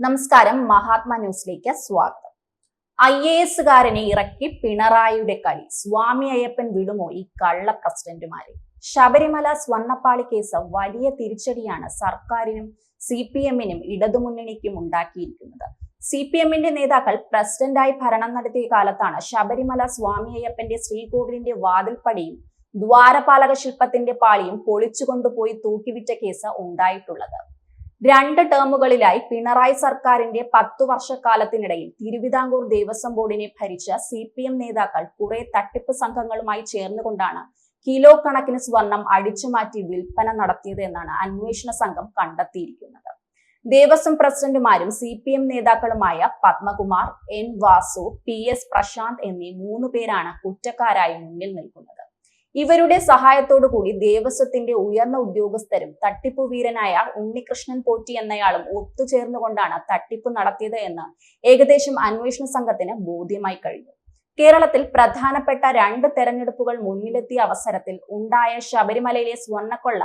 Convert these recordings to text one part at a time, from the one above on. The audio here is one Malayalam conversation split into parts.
നമസ്കാരം മഹാത്മാ ന്യൂസിലേക്ക് സ്വാഗതം. ഐ എ എസുകാരനെ ഇറക്കി പിണറായിയുടെ കളി. സ്വാമി അയ്യപ്പൻ വിടുമോ? ഈ കള്ള പ്രസിഡന്റുമാരെ. ശബരിമല സ്വർണപ്പാളി കേസ് വലിയ തിരിച്ചടിയാണ് സർക്കാരിനും സി പി എമ്മിനും ഇടതുമുന്നണിക്കും ഉണ്ടാക്കിയിരിക്കുന്നത്. സി പി എമ്മിന്റെ നേതാക്കൾ പ്രസിഡന്റായി ഭരണം നടത്തിയ കാലത്താണ് ശബരിമല സ്വാമി അയ്യപ്പന്റെ ശ്രീകോവിലിന്റെ വാതിൽപ്പടിയും ദ്വാരപാലക ശില്പത്തിന്റെ പാളിയും പൊളിച്ചുകൊണ്ടുപോയി തൂക്കിവിറ്റ കേസ് ഉണ്ടായിട്ടുള്ളത്. രണ്ട് ടേമുകളിലായി പിണറായി സർക്കാരിന്റെ പത്തു വർഷക്കാലത്തിനിടയിൽ തിരുവിതാംകൂർ ദേവസ്വം ബോർഡിനെ ഭരിച്ച സി പി എം നേതാക്കൾ കുറെ തട്ടിപ്പ് സംഘങ്ങളുമായി ചേർന്നുകൊണ്ടാണ് കിലോ കണക്കിന് സ്വർണം അടിച്ചുമാറ്റി വിൽപ്പന നടത്തിയത് എന്നാണ് അന്വേഷണ സംഘം കണ്ടെത്തിയിരിക്കുന്നത്. ദേവസ്വം പ്രസിഡന്റുമാരും C P M നേതാക്കളുമായ Padmakumar N Vasu P S Prashanth എന്നീ മൂന്ന് പേരാണ് കുറ്റക്കാരായി മുന്നിൽ നിൽക്കുന്നത്. ഇവരുടെ സഹായത്തോടു കൂടി ദേവസ്വത്തിന്റെ ഉയർന്ന ഉദ്യോഗസ്ഥരും തട്ടിപ്പു വീരനായ ഉണ്ണികൃഷ്ണൻ പോറ്റി എന്നയാളും ഒത്തുചേർന്നുകൊണ്ടാണ് തട്ടിപ്പ് നടത്തിയത് എന്ന് ഏകദേശം അന്വേഷണ സംഘത്തിന് ബോധ്യമായി കഴിഞ്ഞു. കേരളത്തിൽ പ്രധാനപ്പെട്ട രണ്ട് തെരഞ്ഞെടുപ്പുകൾ മുന്നിലെത്തിയ അവസരത്തിൽ ഉണ്ടായ ശബരിമലയിലെ സ്വർണക്കൊള്ള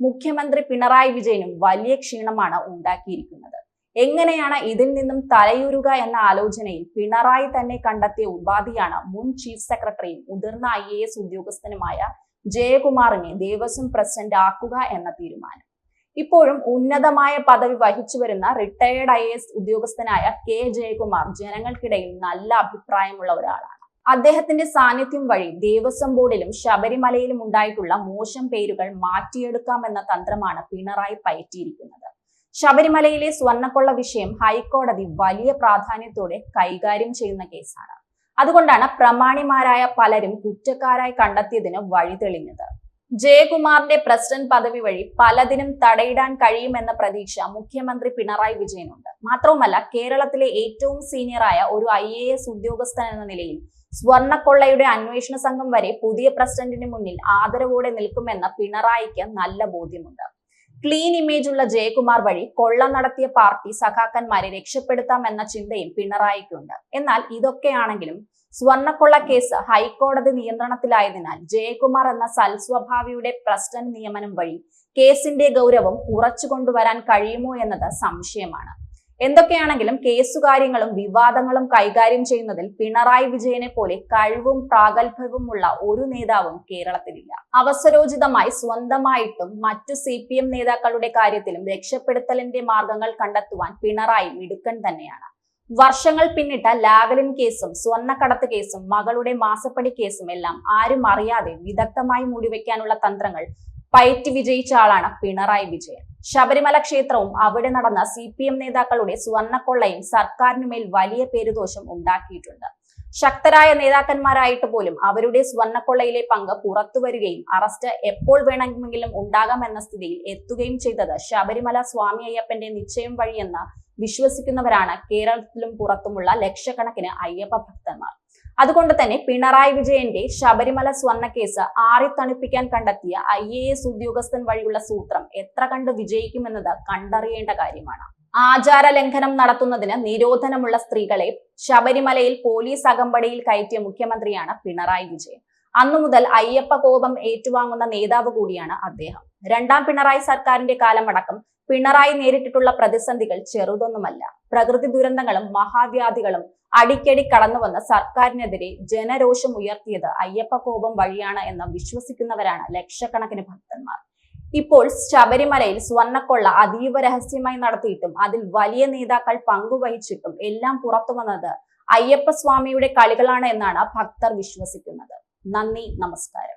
മുഖ്യമന്ത്രി പിണറായി വിജയനും വലിയ ക്ഷീണമാണ് ഉണ്ടാക്കിയിരിക്കുന്നത്. എങ്ങനെയാണ് ഇതിൽ നിന്നും തലയൂരുക എന്ന ആലോചനയിൽ പിണറായി തന്നെ കണ്ടെത്തിയ ഉപാധിയാണ് മുൻ ചീഫ് സെക്രട്ടറിയും മുതിർന്ന ഐ എ എസ് ഉദ്യോഗസ്ഥനുമായ ജയകുമാറിനെ ദേവസ്വം പ്രസിഡന്റ് ആക്കുക എന്ന തീരുമാനം. ഇപ്പോഴും ഉന്നതമായ പദവി വഹിച്ചു വരുന്ന റിട്ടയേർഡ് ഐ എസ് ഉദ്യോഗസ്ഥനായ കെ ജയകുമാർ ജനങ്ങൾക്കിടയിൽ നല്ല അഭിപ്രായമുള്ള ഒരാളാണ്. അദ്ദേഹത്തിന്റെ സാന്നിധ്യം വഴി ദേവസ്വം ബോർഡിലും ശബരിമലയിലും ഉണ്ടായിട്ടുള്ള മോശം പേരുകൾ മാറ്റിയെടുക്കാമെന്ന തന്ത്രമാണ് പിണറായി പയറ്റിയിരിക്കുന്നത്. ശബരിമലയിലെ സ്വർണക്കൊള്ള വിഷയം ഹൈക്കോടതി വലിയ പ്രാധാന്യത്തോടെ കൈകാര്യം ചെയ്യുന്ന കേസാണ്. അതുകൊണ്ടാണ് പ്രമാണിമാരായ പലരും കുറ്റക്കാരായി കണ്ടെത്തിയതിന് വഴിതെളിഞ്ഞത്. ജയകുമാറിന്റെ പ്രസിഡന്റ് പദവി വഴി പലതിനും തടയിടാൻ കഴിയുമെന്ന പ്രതീക്ഷ മുഖ്യമന്ത്രി പിണറായി വിജയനുണ്ട്. മാത്രവുമല്ല കേരളത്തിലെ ഏറ്റവും സീനിയറായ ഒരു ഐ എ എസ് ഉദ്യോഗസ്ഥൻ എന്ന നിലയിൽ സ്വർണക്കൊള്ളയുടെ അന്വേഷണ സംഘം വരെ പുതിയ പ്രസിഡന്റിന് മുന്നിൽ ആദരവോടെ നിൽക്കുമെന്ന പിണറായിക്ക് നല്ല ബോധ്യമുണ്ട്. ക്ലീൻ ഇമേജ് ഉള്ള ജയകുമാർ വഴി കൊള്ള നടത്തിയ പാർട്ടി സഖാക്കന്മാരെ രക്ഷപ്പെടുത്താം എന്ന ചിന്തയും പിണറായിക്കുണ്ട്. എന്നാൽ ഇതൊക്കെയാണെങ്കിലും സ്വർണക്കൊള്ള കേസ് ഹൈക്കോടതി നിയന്ത്രണത്തിലായതിനാൽ ജയകുമാർ എന്ന സൽസ്വഭാവിയുടെ പ്രസിഡന്റ് നിയമനം വഴി കേസിന്റെ ഗൗരവം കുറച്ചു കൊണ്ടുവരാൻ കഴിയുമോ എന്നത് സംശയമാണ്. എന്തൊക്കെയാണെങ്കിലും കേസുകാര്യങ്ങളും വിവാദങ്ങളും കൈകാര്യം ചെയ്യുന്നതിൽ പിണറായി വിജയനെ പോലെ കഴിവും പ്രാഗൽഭ്യവുമുള്ള ഒരു നേതാവും കേരളത്തിലില്ല. അവസരോചിതമായി സ്വന്തമായിട്ടും മറ്റു സി പി എം നേതാക്കളുടെ കാര്യത്തിലും രക്ഷപ്പെടുത്തലിന്റെ മാർഗങ്ങൾ കണ്ടെത്തുവാൻ പിണറായി മിടുക്കൻ തന്നെയാണ്. വർഷങ്ങൾ പിന്നിട്ട ലാവലിൻ കേസും സ്വർണക്കടത്ത് കേസും മകളുടെ മാസപ്പടി കേസും എല്ലാം ആരും അറിയാതെ വിദഗ്ധമായി മൂടിവെക്കാനുള്ള തന്ത്രങ്ങൾ പയറ്റി വിജയിച്ച ആളാണ് പിണറായി വിജയൻ. ശബരിമല ക്ഷേത്രവും അവിടെ നടന്ന സി പി എം നേതാക്കളുടെ സ്വർണക്കൊള്ളയും സർക്കാരിനുമേൽ വലിയ പേരുദോഷം ഉണ്ടാക്കിയിട്ടുണ്ട്. ശക്തരായ നേതാക്കന്മാരായിട്ട് പോലും അവരുടെ സ്വർണക്കൊള്ളയിലെ പങ്ക് പുറത്തു വരികയും അറസ്റ്റ് എപ്പോൾ വേണമെങ്കിലും ഉണ്ടാകാമെന്ന സ്ഥിതിയിൽ എത്തുകയും ചെയ്തത് ശബരിമല സ്വാമി അയ്യപ്പന്റെ നിശ്ചയം വഴിയെന്ന് വിശ്വസിക്കുന്നവരാണ് കേരളത്തിലും പുറത്തുമുള്ള ലക്ഷക്കണക്കിന് അയ്യപ്പ ഭക്തന്മാർ. അതുകൊണ്ട് തന്നെ പിണറായി വിജയന്റെ ശബരിമല സ്വർണ കേസ് ആറിത്തണുപ്പിക്കാൻ കണ്ടെത്തിയ ഐ എ എസ് ഉദ്യോഗസ്ഥൻ വഴിയുള്ള സൂത്രം എത്ര കണ്ട് വിജയിക്കുമെന്നത് കണ്ടറിയേണ്ട കാര്യമാണ്. ആചാര ലംഘനം നടത്തുന്നതിന് നിരോധനമുള്ള സ്ത്രീകളെ ശബരിമലയിൽ പോലീസ് അകമ്പടിയിൽ കയറ്റിയ മുഖ്യമന്ത്രിയാണ് പിണറായി വിജയൻ. അന്നു മുതൽ അയ്യപ്പ കോപം ഏറ്റുവാങ്ങുന്ന നേതാവ് കൂടിയാണ് അദ്ദേഹം. രണ്ടാം പിണറായി സർക്കാരിന്റെ കാലമടക്കം പിണറായി നേരിട്ടിട്ടുള്ള പ്രതിസന്ധികൾ ചെറുതൊന്നുമല്ല. പ്രകൃതി ദുരന്തങ്ങളും മഹാവ്യാധികളും അടിക്കടി കടന്നുവന്ന സർക്കാരിനെതിരെ ജനരോഷം ഉയർത്തിയത് അയ്യപ്പ കോപം വഴിയാണ് എന്ന് വിശ്വസിക്കുന്നവരാണ് ലക്ഷക്കണക്കിന് ഭക്തന്മാർ. ഇപ്പോൾ ശബരിമലയിൽ സ്വർണക്കൊള്ള അതീവ രഹസ്യമായി നടത്തിയിട്ടും അതിൽ വലിയ നേതാക്കൾ പങ്കുവഹിച്ചിട്ടും എല്ലാം പുറത്തു വന്നത് അയ്യപ്പ സ്വാമിയുടെ കളികളാണ് എന്നാണ് ഭക്തർ വിശ്വസിക്കുന്നത്. നന്ദി നമസ്കാരം.